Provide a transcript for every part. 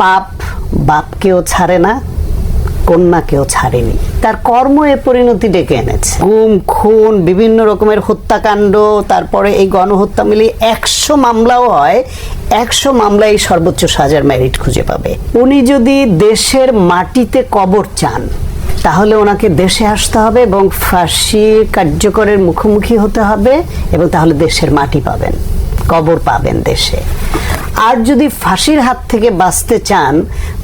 পাপ বাপকেও ছাড়ে না, কন্যাকেও ছাড়েনি। তার কর্ম এ পরিণতি ডেকে এনেছে। গুম, খুন, বিভিন্ন রকমের হত্যাকাণ্ড, তারপরে এই গণহত্যা মিলিয়ে একশো মামলাও হয়। একশো মামলায় এই সর্বোচ্চ সাজার মেরিট খুঁজে পাবে। উনি যদি দেশের মাটিতে কবর চান, তাহলে ওনাকে দেশে আসতে হবে এবং ফাঁসি কার্যকরের মুখোমুখি হতে হবে এবং তাহলে দেশের মাটি পাবেন। কবর পাবেন দেশে। আর যদি ফাঁসির হাত থেকে বাঁচতে চান,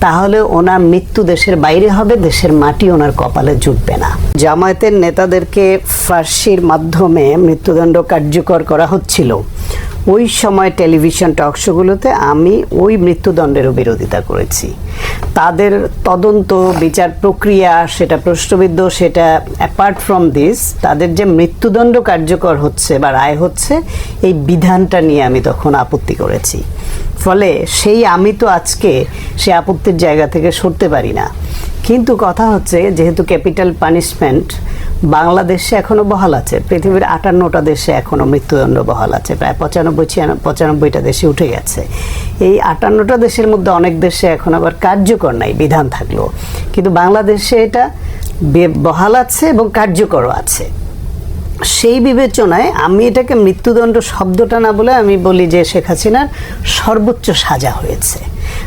তাহলে ওনার মৃত্যু দেশের বাইরে হবে, দেশের মাটি ওনার কপালে জুটবে না। জামায়াতের নেতাদেরকে ফাঁসির মাধ্যমে মৃত্যুদণ্ড কার্যকর করা হচ্ছিল। ওই সময় টেলিভিশন টকশোগুলোতে আমি ওই মৃত্যুদণ্ডেরও বিরোধিতা করেছি। তাদের তদন্ত, বিচার প্রক্রিয়া, সেটা প্রশ্নবিদ্ধ, সেটা অ্যাপার্ট ফ্রম দিস তাদের যে মৃত্যুদণ্ড কার্যকর হচ্ছে বা রায় হচ্ছে, এই বিধানটা নিয়ে আমি তখন আপত্তি করেছি। ফলে সেই আমি তো আজকে সে আপত্তির জায়গা থেকে সরতে পারি না। কিন্তু কথা হচ্ছে, যেহেতু ক্যাপিটাল পানিশমেন্ট বাংলাদেশে এখনও বহাল আছে। পৃথিবীর আটান্নটা দেশে এখনও মৃত্যুদণ্ড বহাল আছে। প্রায় পঁচানব্বই পঁচানব্বইটা দেশে উঠে গেছে। এই আটান্নটা দেশের মধ্যে অনেক দেশে এখন আবার কার্যকর নাই, বিধান থাকলেও কিন্তু বাংলাদেশে এটা বহাল আছে এবং কার্যকরও আছে। সেই বিবেচনায় আমি এটাকে মৃত্যুদণ্ড শব্দটা না বলে আমি বলি যে শেখ হাসিনার সর্বোচ্চ সাজা হয়েছে।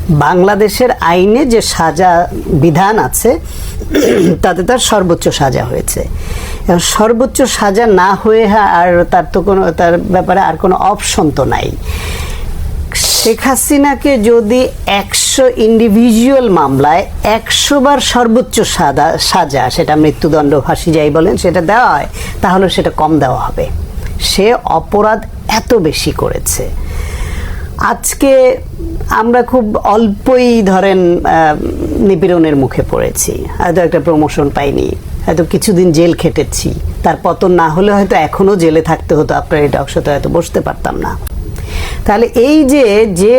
বাংলাদেশের আইনে যে সাজা বিধান আছে, তাতে তার সর্বোচ্চ সাজা হয়েছে। এবং সর্বোচ্চ সাজা না হয়ে আর তার তো কোনো, তার ব্যাপারে আর কোনো অপশন তো নাই। শেখ হাসিনাকে যদি একশো ইন্ডিভিজুয়াল মামলায় একশো বার সর্বোচ্চ সাদা, সাজা, সেটা মৃত্যুদণ্ড, ফাঁসি যাই বলেন, সেটা দেওয়া হয়, তাহলে সেটা কম দেওয়া হবে। সে অপরাধ এত বেশি করেছে। আজকে আমরা খুব অল্পই ধরেন নিপীড়নের মুখে পড়েছি। হয়তো একটা প্রমোশন পাইনি, হয়তো কিছুদিন জেল খেটেছি। তার পতন না হলে হয়তো এখনও জেলে থাকতে হতো, আপনার এটা অংশতে হয়তো বসতে পারতাম না। তাহলে এই যে যে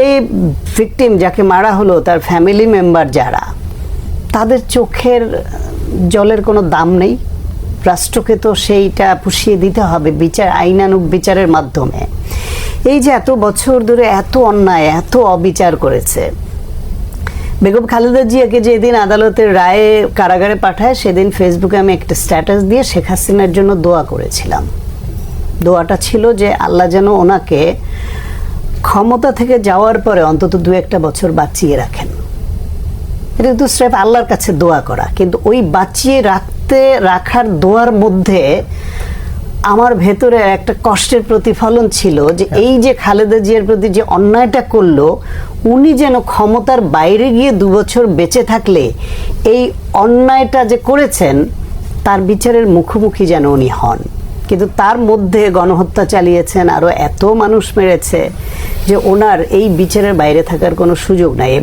ভিকটিম যাকে মারা হলো, তার ফ্যামিলি মেম্বার যারা, তাদের চোখের জলের কোনো দাম নেই? রাষ্ট্রকে তো সেইটা পুষিয়ে দিতে হবে বিচার, আইনানুগ বিচারের মাধ্যমে। এই যে এত বছর ধরে এত অন্যায়, এত অবিচার করেছে। বেগম খালেদা জিয়াকে যেদিন আদালতের রায়ে কারাগারে পাঠায়, সেদিন ফেসবুকে আমি একটা স্ট্যাটাস দিয়ে শেখ হাসিনার জন্য দোয়া করেছিলাম। দোয়াটা ছিল যে আল্লাহ যেন ওনাকে ক্ষমতা থেকে যাওয়ার পরে অন্তত দু একটা বছর বাঁচিয়ে রাখেন। এটা কিন্তু স্রেফ আল্লাহর কাছে দোয়া করা। কিন্তু ওই বাঁচিয়ে রাখতে রাখার দোয়ার মধ্যে আমার ভেতরে একটা কষ্টের প্রতিফলন ছিল যে এই যে খালেদা জিয়ার প্রতি যে অন্যায়টা করল উনি যেন ক্ষমতার বাইরে গিয়ে দু বছর বেঁচে থাকলে এই অন্যায়টা যে করেছেন তার বিচারের মুখোমুখি যেন উনি হন। কিন্তু তার মধ্যে গণহত্যা চালিয়েছেন আরও এত মানুষ মেরেছে যে ওনার এই বিচারের বাইরে থাকার কোনো সুযোগ নাই।